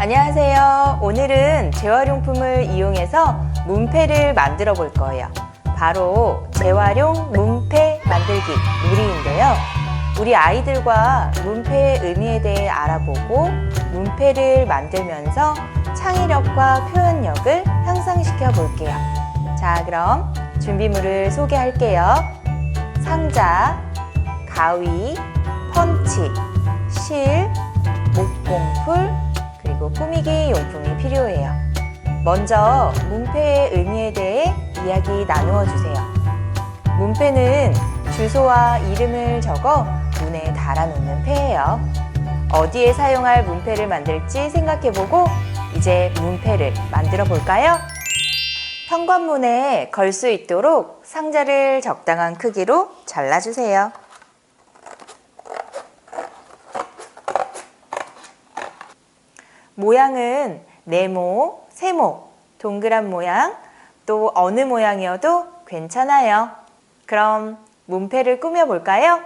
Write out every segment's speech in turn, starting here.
안녕하세요. 오늘은 재활용품을 이용해서 문패를 만들어 볼 거예요. 바로 재활용 문패 만들기 놀이인데요. 우리 아이들과 문패의 의미에 대해 알아보고 문패를 만들면서 창의력과 표현력을 향상시켜 볼게요. 자, 그럼 준비물을 소개할게요. 상자, 가위, 펀치, 실, 목공풀, 그리고 꾸미기 용품이 필요해요. 먼저 문패의 의미에 대해 이야기 나누어 주세요. 문패는 주소와 이름을 적어 문에 달아놓는 패예요. 어디에 사용할 문패를 만들지 생각해보고 이제 문패를 만들어 볼까요? 현관문에 걸 수 있도록 상자를 적당한 크기로 잘라주세요. 모양은 네모, 세모, 동그란 모양, 또 어느 모양이어도 괜찮아요. 그럼 문패를 꾸며볼까요?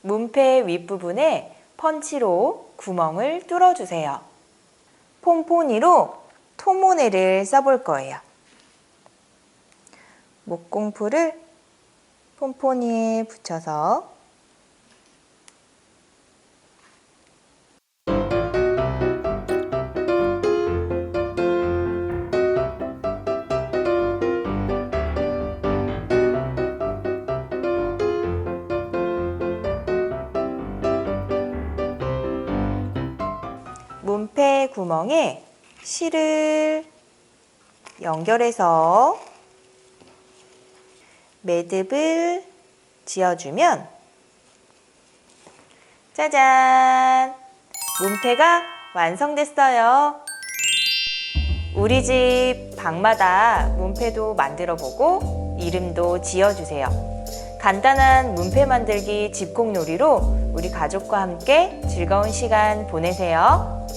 문패 윗부분에 펀치로 구멍을 뚫어주세요. 폼포니로 토모네를 써볼 거예요. 목공풀을 폼포니에 붙여서 문패 구멍에 실을 연결해서 매듭을 지어주면 짜잔! 문패가 완성됐어요. 우리 집 방마다 문패도 만들어 보고 이름도 지어주세요. 간단한 문패 만들기 집콕놀이로 우리 가족과 함께 즐거운 시간 보내세요.